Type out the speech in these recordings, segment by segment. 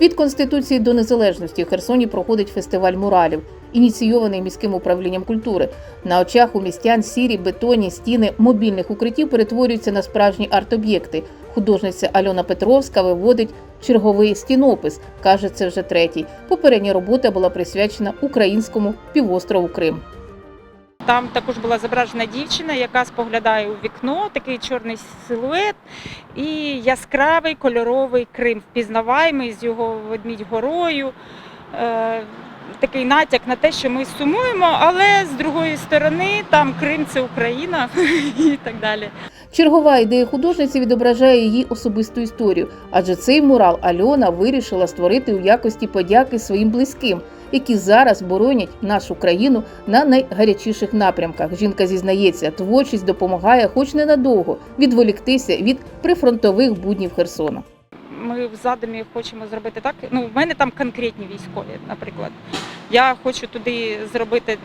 Від конституції до незалежності Херсоні проходить фестиваль муралів, ініційований міським управлінням культури. На очах у містян сірі бетонні стіни мобільних укриттів перетворюються на справжні арт-об'єкти. Художниця Альона Петровська виводить черговий стінопис. каже, це вже третій. Попередня робота була присвячена українському півострову Крим. Там також була зображена дівчина, яка споглядає у вікно, такий чорний силует і яскравий кольоровий Крим, впізнаваємий з його ведмідь горою. Е, такий натяк на те, що ми сумуємо, але з другої сторони там Крим це Україна і так далі. Чергова ідея художниці відображає її особисту історію, адже цей мурал Альона вирішила створити у якості подяки своїм близьким, які зараз боронять нашу країну на найгарячіших напрямках. Жінка зізнається, творчість допомагає, хоч ненадовго, відволіктися від прифронтових буднів Херсона. Ми в задумі хочемо зробити так. Ну, в мене там конкретні військові, наприклад. Я хочу туди зробити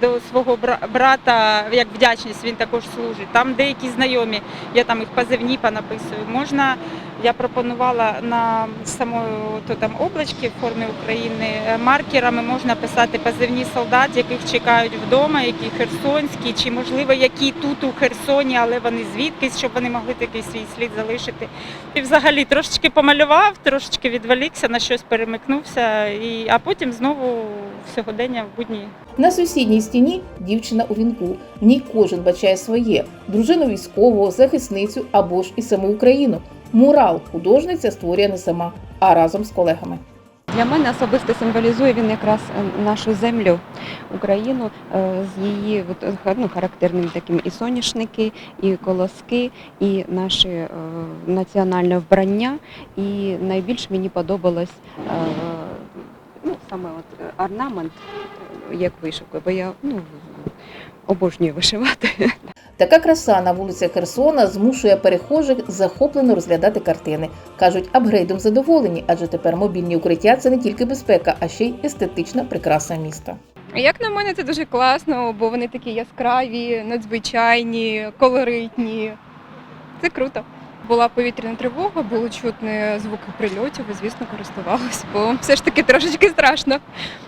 до свого брата як вдячність, він також служить. Там деякі знайомі, я там їх позивні понаписую. Можна, я пропонувала на самої то там облачки в формі України е, маркерами можна писати позивні солдат, яких чекають вдома, які херсонські, чи можливо які тут у Херсоні, але вони звідкись, щоб вони могли такий свій слід залишити. І взагалі трошечки помалював, трошечки відволікся, на щось перемикнувся, і, а потім знову сьогодення в будні. На сусідній стіні дівчина у вінку. В ній кожен бачає своє дружину військового, захисницю або ж і саму Україну. Мурал художниця створює не сама, а разом з колегами. Для мене особисто символізує він якраз е, нашу землю, Україну е, з її е, ну, характерними такими і соняшники, і колоски, і наше національне вбрання. І найбільш мені подобалось е, ну, саме от орнамент, як вишивка, бо я ну, обожнюю вишивати. Така краса на вулицях Херсона змушує перехожих захоплено розглядати картини. кажуть, апгрейдом задоволені, адже тепер мобільні укриття це не тільки безпека, а ще й естетична прикраса міста. Як на мене, це дуже класно, бо вони такі яскраві, надзвичайні, колоритні. Це круто. Була повітряна тривога, було чутно звуки прильотів, і звісно, користувалась, бо все ж таки трошечки страшно,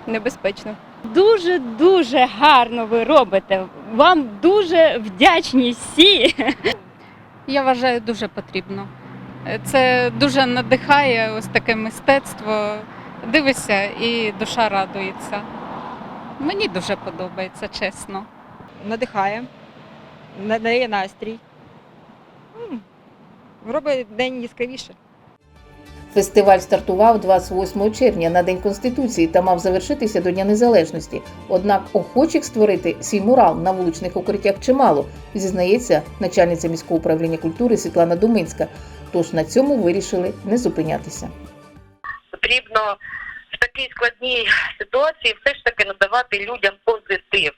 небезпечно. Дуже дуже гарно ви робите. Вам дуже вдячні всі. Я вважаю, дуже потрібно. Це дуже надихає ось таке мистецтво. Дивишся і душа радується. Мені дуже подобається, чесно. надихає, надає настрій. Робить день яскравіше. Фестиваль стартував 28 червня на День Конституції та мав завершитися до Дня Незалежності. Однак охочих створити свій мурал на вуличних укриттях чимало, зізнається начальниця міського управління культури Світлана Думинська. Тож на цьому вирішили не зупинятися. потрібно в такій складній ситуації все ж таки надавати людям позитив.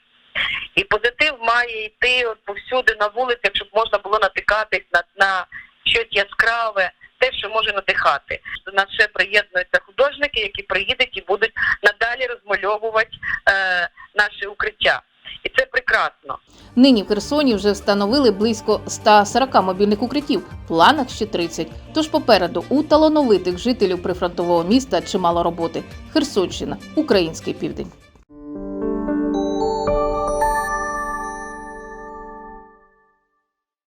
І позитив має йти от повсюди на вулицях, щоб можна було натикатись на, на щось яскраве, те, що може надихати. До нас ще приєднуються художники, які приїдуть і будуть надалі розмальовувати е, наше укриття. І це прекрасно. Нині в Херсоні вже встановили близько 140 мобільних укриттів, в планах ще 30. Тож попереду у талановитих жителів прифронтового міста чимало роботи. Херсонщина, український південь.